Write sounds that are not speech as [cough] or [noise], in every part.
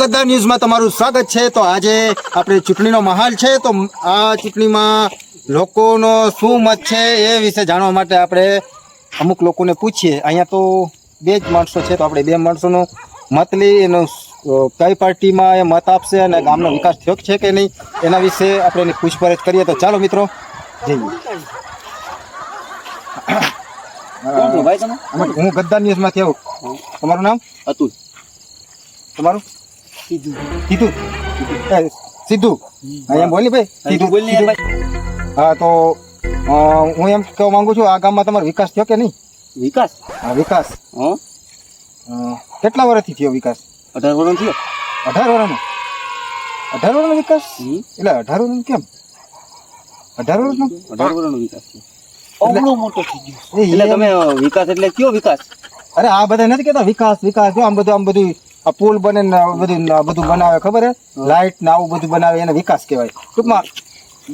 ગદ્દાર ન્યૂઝમાં તમારું સ્વાગત છે. તો આજે આપણે ચૂંટણીનો માહોલ છે. તો આ ચૂંટણીમાં લોકોનો શું મત છે એ વિશે જાણવા માટે આપણે અમુક લોકોને પૂછીએ. અહીંયા તો બે જ માણસો છે. તો આપણે બે માણસોનો મત લઈ એનો કઈ પાર્ટીમાં એ મત આપશે અને ગામનો વિકાસ થયો છે કે નહીં એના વિશે આપણે એની પૂછપરછ કરીએ. તો ચાલો મિત્રો જઈએ. ભાઈ હું ગદ્દાર ન્યૂઝમાંથી આવું તમારું નામ? અતુલ. તમારું? સીધું. સીધું? અહીંયા બોલ ભાઈ સીધું. બોલ હા તો હું એમ કહેવા માંગુ છું આ ગામમાં તમારો વિકાસ થયો કે નહીં? વિકાસ? હા વિકાસ. કેટલા વર્ષથી થયો વિકાસ? અઢાર વર્ષ થયો. અઢાર વર્ષનો? અઢાર વર્ષનો વિકાસ? એટલે અઢાર વર્ષનો કેમ? અઢાર વર્ષનો? અઢાર વર્ષનો વિકાસ અવળો મોટો થઈ ગયો. એટલે તમે વિકાસ એટલે કયો વિકાસ? અરે આ બધા નથી કેતા વિકાસ વિકાસ જો આમ બધું આમ બધું આ પુલ બને ને બધું બધું બનાવે ખબર હે? લાઈટ ને આવું બધું બનાવે એને વિકાસ કહેવાય. ટૂંકમાં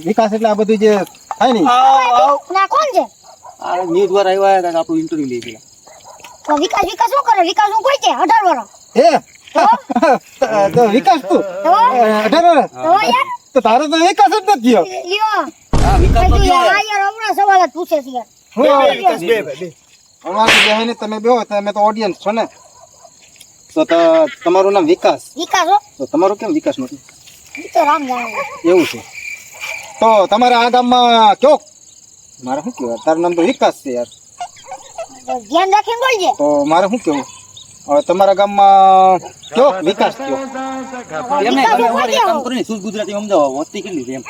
વિકાસ એટલે આ બધું જે થાય ને કોણ છે? ન્યૂઝ વાર આવ્યા હતા આપણું ઇન્ટરવ્યુ લઈ ગયા. વિકાસ વિકાસ શું કરે? વિકાસ હું કોઈ છે અઢાર વર્ષ એ [laughs] તો? વિકાસ તું? અઢાર વર્ષ તો તારો તો વિકાસ જ નથી થયો. લ્યો. હા વિકાસ તો યાર હમણાં સવાલ પૂછે છે. અમારે બેહીને તમે બેહો તમે તો ઓડિયન્સ છો ને. તો ત- તમારું નામ વિકાસ? વિકાસ હો. તો તમારું કેમ વિકાસ નથી? તો રામ જાણે. એવું છે. તો તમારા આ ગામમાં કયો મારે શું કહેવાય? તારું નામ તો વિકાસ છે યાર. ધ્યાન રાખીને બોલજે. તો મારે શું કેવું હવે તમારા ગામમાં કયો વિકાસ થયો? એમને વિકાસ તમે એક કામ કરીને શુદ્ધ ગુજરાતી સમજાવો? વસ્તી કેટલી છે એમ.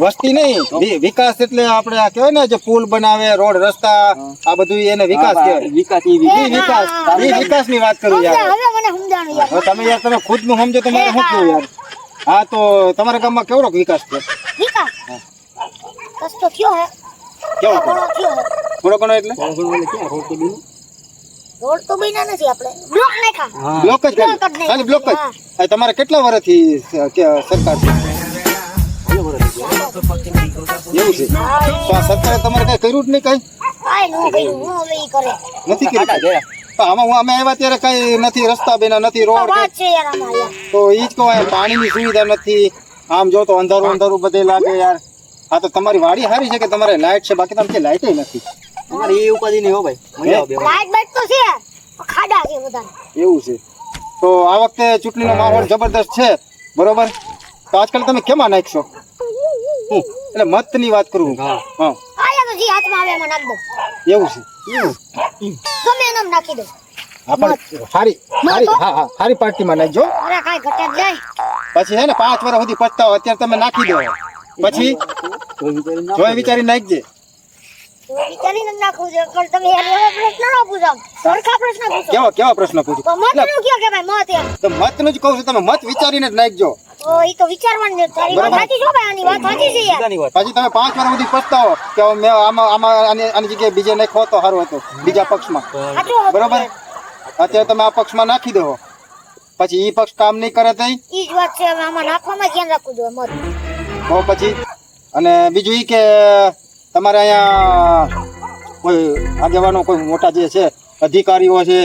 વસ્તી નહીં. વિકાસ એટલે આપણે આ કહેવાય ને જે પુલ બનાવે રોડ રસ્તા આ બધું એને વિકાસ કહેવાય. વિકાસ એ વિકાસ. વિકાસ. એ વિકાસની વાત કરું યાર. હવે મને સમજાણું યાર. હવે તમે યાર તમે ખુદનું સમજો તો મારે શું કેવું યાર? હા તો તમારા ગામમાં કેવડો વિકાસ છે વિકાસ? હે. કેવો? ઘણો થોડો ઘણો એટલે રોડ તો નથી આપણે. બ્લોક બ્લોક જ બ્લોક જ તમારે કેટલા વર્ષથી સરકાર છે? એવું છે? સરકારે તમારે કઈ કર્યું જ નહીં કઈ? કાંઈ નું કર્યું હું હવે ઈ કરે. નથી કર્યું? આમાં હું અમે આવ્યા ત્યારે કઈ નથી રસ્તા બેના નથી રોડ વાત છે યાર આમાં યાર. તો ઈ જ કહો પાણીની સુવિધા નથી. આમ જો તો અંધારું અંધારું બધે લાગે યાર. હા તો તમારી વાડી સારી છે કે તમારે લાઈટ છે? બાકી તમે લાઇટ નથી. અમારે એ ઉપાધિ નહીં હો ભાઈ. મજા આવે બેસવાની. લાઈટ બાઈટ તો છે ખાડા છે બધા એવું છે. તો આ વખતે ચૂંટણીનો માહોલ જબરદસ્ત છે. બરોબર? તો આજકાલ તમે કેમાં નાખશો? એટલે મતની વાત કરું? હા. હા. આયા તો જે હાથમાં આવે એમાં નાખ દો. એવું છે? ગમે એમ એમ નાખી દો. હા પણ સારી સારી હા. હા સારી પાર્ટીમાં નાખજો. અરે કાંઈ ઘટે જ જાય. પછી હે ને પાંચ વર્ષ સુધી પછતાવો અત્યારે તમે નાખી દો. પછી? કોઈ વિચારી જોઈ વિચારી નાખજે વિચારીને જ નાખવું છે. પણ તમે યાર એવા પ્રશ્ન ન પૂછો. સરખા પ્રશ્ન કેવા કેવા પ્રશ્ન પૂછું? તો મતનું મત જ કહું છું તમે મત વિચારીને જ નાખજો. તો ઈ તો વિચારવાનું તારી વાત સાચી છો ભાઈ આની વાત સાચી છે યાર. પછી તમે પાંચ વાર સુધી પછતાવો કે મેં આમાં આમાં આની આની જગ્યાએ બીજે નાખો તો સારું હતું બીજા પક્ષમાં. બરોબર? અત્યારે તમે આ પક્ષમાં નાખી દો. પછી ઈ પક્ષ કામ નહીં કરે તઈ? ઈ જ વાત છે હવે આમાં નાખવામાં ધ્યાન રાખવું જોઈએ મત. તો પછી? અને બીજું ઈ કે તમારે અહીંયા કોઈ આગેવાનો કોઈ મોટા જે છે અધિકારીઓ છે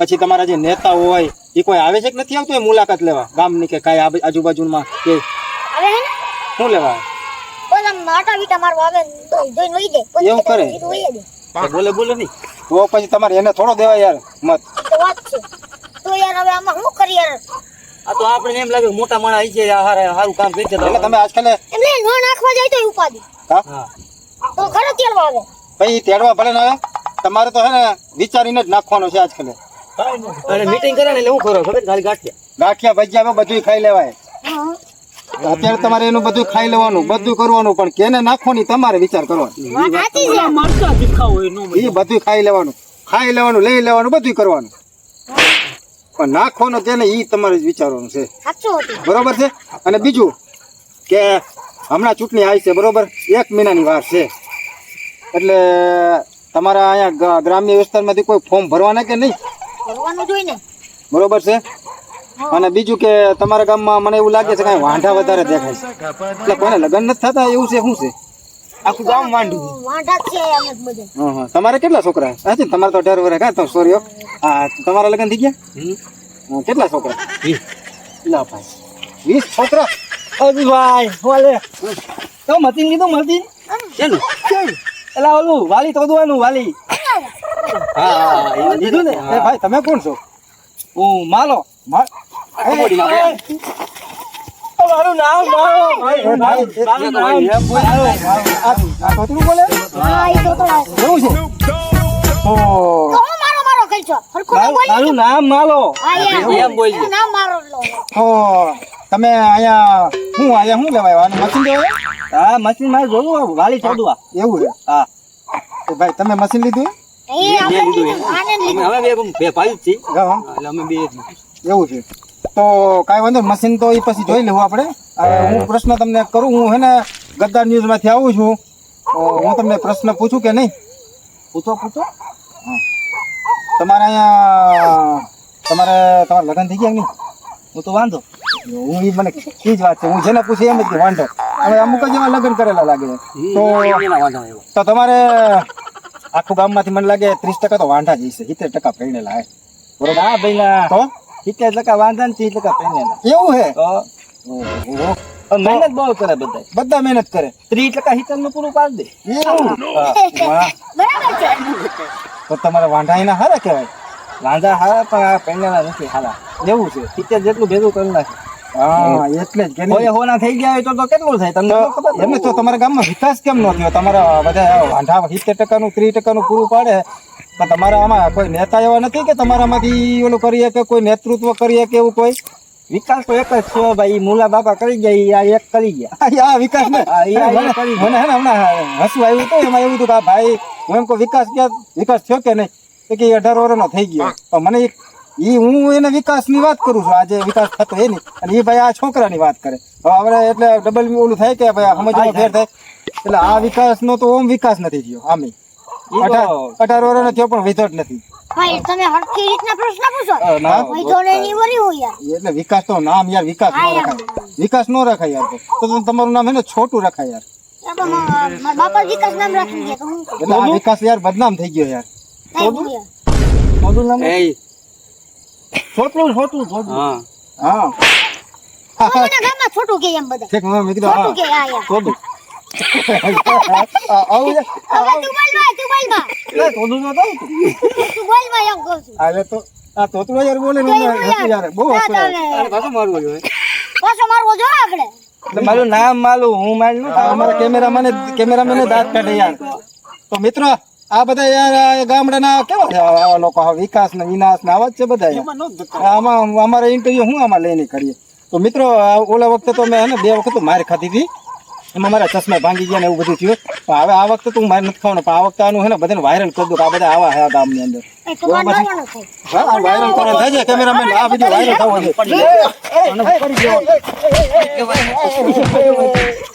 પછી તમારા જે નેતાઓ હોય એ કોઈ આવે છે કે નથી આવતું? એ મુલાકાત લેવા. ગામની કે કાંઈ આજુબાજુમાં કે હવે હે ને? શું લેવા? આટા બીટા મારવા આવે જોઈને વહી જાય. એવું કરે? બોલે બોલે નહીં. તો પછી તમારે એને થોડો દેવા યાર મત. તો વાત છે. તો યાર હવે આમાં શું કરી યાર? આ તો આપણે એમ લાગે મોટા માણસ આવી છે આ હારે- હારું કામ કરી છે એટલે તમે આજકાલ એમને ન નાખવા જાય તો ઉપાધિ. હા? તો ખરો તેડવા આવે. પછી તેડવા ભલે ના આવે. તમારે તો હે ને વિચારીને જ નાખવાનો છે આજકાલ. અને મીટિંગ કરે ને એટલે હું કરો ખબર ખાલી ગાંઠિયા. ગાંઠિયા ભજીયા બધું ખાઈ લેવાય. અત્યારે તમારે એનું બધું ખાઈ લેવાનું બધું કરવાનું પણ કેને નાખવાની તમારે વિચાર કરવાનો. એ બધું. ખાઈ લેવાનું. ખાઈ લેવાનું લઈ લેવાનું બધું કરવાનું. પણ નાખવાનું કેને એ તમારે જ વિચારવાનું છે. બરોબર છે? અને બીજું કે હમણાં ચૂંટણી આવી છે બરોબર? એક મહિનાની વાર છે. એટલે તમારા અહીંયા ગ્રામ્ય વિસ્તારમાંથી કોઈ ફોર્મ ભરવાના કે નહીં? ભરવાનું જોઈ ને. બરોબર છે? અને બીજું કે તમારા ગામમાં મને એવું લાગે છે કે વાંઢા વધારે દેખાય છે. એટલે કોને લગ્ન નથી થતા? એવું છે? શું છે? આખું ગામ વાંઢું વાંઢા છે અમે બધે. હં. તમારે કેટલા છોકરા? હા છે તમારે તો અઢાર વર્ષ હા તો સોરી હા. તમારા લગ્ન થઈ ગયા? કેટલા છોકરા? લા ભાઈ. વીસ છોકરા? અભી ભાઈ. વાલે તો મતીન કીધું મતીન? એલા ઓલું વાલી તોડવાનું વાલી. હા હા લીધું ને? એ ભાઈ તમે કોણ છો? હું માલો. મારું નામ માલો ભાઈ, એ- મારું. નામ માલો. આ આ તોતરું બોલે? હા એ તો એવું છે? તો તો હું મારો મારો કહી છો? હરખું ન મારું નામ માલો. હા યાર એમ બોલજે. એનું નામ મારો લો. તો તમે અહીંયા શું અહીંયા શું લેવાય મશીન લેવાય હા મશીન મારે જોવું વાલી તોડવા એવું હા. તો ભાઈ તમે મશીન લીધું? એ. એવું છે. તો કાંઈ વાંધો નહીં, મશીન તો એ પછી જોઈ લેવું આપણે. હું પ્રશ્ન તમને કરું હું હે ને ગદ્દાર ન્યૂઝમાંથી આવું છું. હું તમને પ્રશ્ન પૂછું કે નહીં? પૂછો પૂછો. હા. તમારે અહીંયા તમારે તમારા લગ્ન થઈ ગયા નહીં? હું તો વાંધો. હું એ મને ઈ જ વાત છે. હું જેને પૂછે એમ જ વાંધો. હવે અમુક જ એવા લગ્ન કરેલા લાગે તો તમારે આખું ગામમાંથી મને લાગે ત્રીસ ટકા તો વાંઢા જ હશે. સિત્તેર ટકા પહેણેલા હે. બરોબર? હા ભાઈ તો? સિત્તેર ટકા વાંધા ને ત્રીસ ટકા પેને એવું હે? તો? મહેનત બહુ કરે બધા બધા મહેનત કરે. ત્રીસ ટકા હિતરનું પૂરું પાડી દે. તો તમારે વાંઢા એના હારા કહેવાય? વાંધા હારા પણ આ પેંડાના નથી હારા. એવું છે? સિત્તેર જેટલું ભેગું કરી નાખે. હા એટલે જ કે હોના થઈ ગયા હોય તો તો કેટલું થાય? તમને તો તો ખબર છે? તો તમારા ગામમાં વિકાસ કેમ ન થયો? તમારા બધા વાંઢા સિત્તેર ટકાનું ત્રીસ ટકાનું પૂરું પાડે. પણ તમારા આમાં કોઈ નેતા એવા નથી કે તમારામાંથી ઓલું કરીએ કે કોઈ નેતૃત્વ કરીએ કે એવું કોઈ? વિકાસ તો એક જ છે ભાઈ. મુલા બાપા કરી ગયા ઈ આ એક કરી ગયા. આ વિકાસ ને. મને એ મને હમણાં હસવું આવ્યું હતું એમાં એવું હતું કે ભાઈ હું એમ કહું વિકાસ ક્યાં વિકાસ થયો કે નહીં? કે અઢાર વર્ષનો થઈ ગયો. પણ મને ઈ હું એને વિકાસની વાત કરું છું. આજે વિકાસ થતો એની. અને એ ભાઈ આ છોકરાની વાત કરે. હવે આપણે એટલે ડબલ ઓલું થાય કે ભાઈ સમજમાં ફેર થાય. એટલે આ વિકાસનો તો ઓમ વિકાસ નથી થયો આમે અઢાર વર્ષનો થયો પણ વિધટ નથી. ભાઈ તમે હરખી રીતના પ્રશ્ન પૂછો. અ, ના, ભાઈ તો ને એની વરી હોય યાર. એટલે વિકાસ તો નામ યાર વિકાસ નો ન રખાય. વિકાસ નો રખાય યાર. તો તો તમારું નામ હે ને છોટું રખાય યાર. વિકાસ યાર બદનામ થઈ ગયો યાર નહીં હું યાર. મોઢું નામ એ છોટલું છોટલું છોટલું હા. હા. છોટું કે એમ બધા. છોટું હા. કે આ છોટું મારું નામ માલું હું મારું આ અમારા કેમેરામેને કેમેરામેને દાંત કાઢે યાર. તો મિત્રો આ બધા યાર આ ગામડાના કેવા છે આવા આવા લોકો આ વિકાસ ને વિનાશ ને આવા જ છે બધા આમાં અમારે ઇન્ટરવ્યુ હું આમાં લઈને કરીએ તો મિત્રો આ ઓલા વખતે તો મેં હે ને બે વખત માર ખાધી હતી એમાં મારા ચશ્મા ભાંગી ગયા ને એવું બધું થયું પણ હવે આ વખતે તું મારે નથી ખાવાનું પણ આ વખતે આનું હે ને બધાને વાયરલ કરી દો કે આ બધા આવા હે આ ગામની અંદર એ તો માર મારવાનો થાય હા વાયરલ કરવાનું થાય છે કેમેરામેન આ વીડિયો વાયરલ થવો છે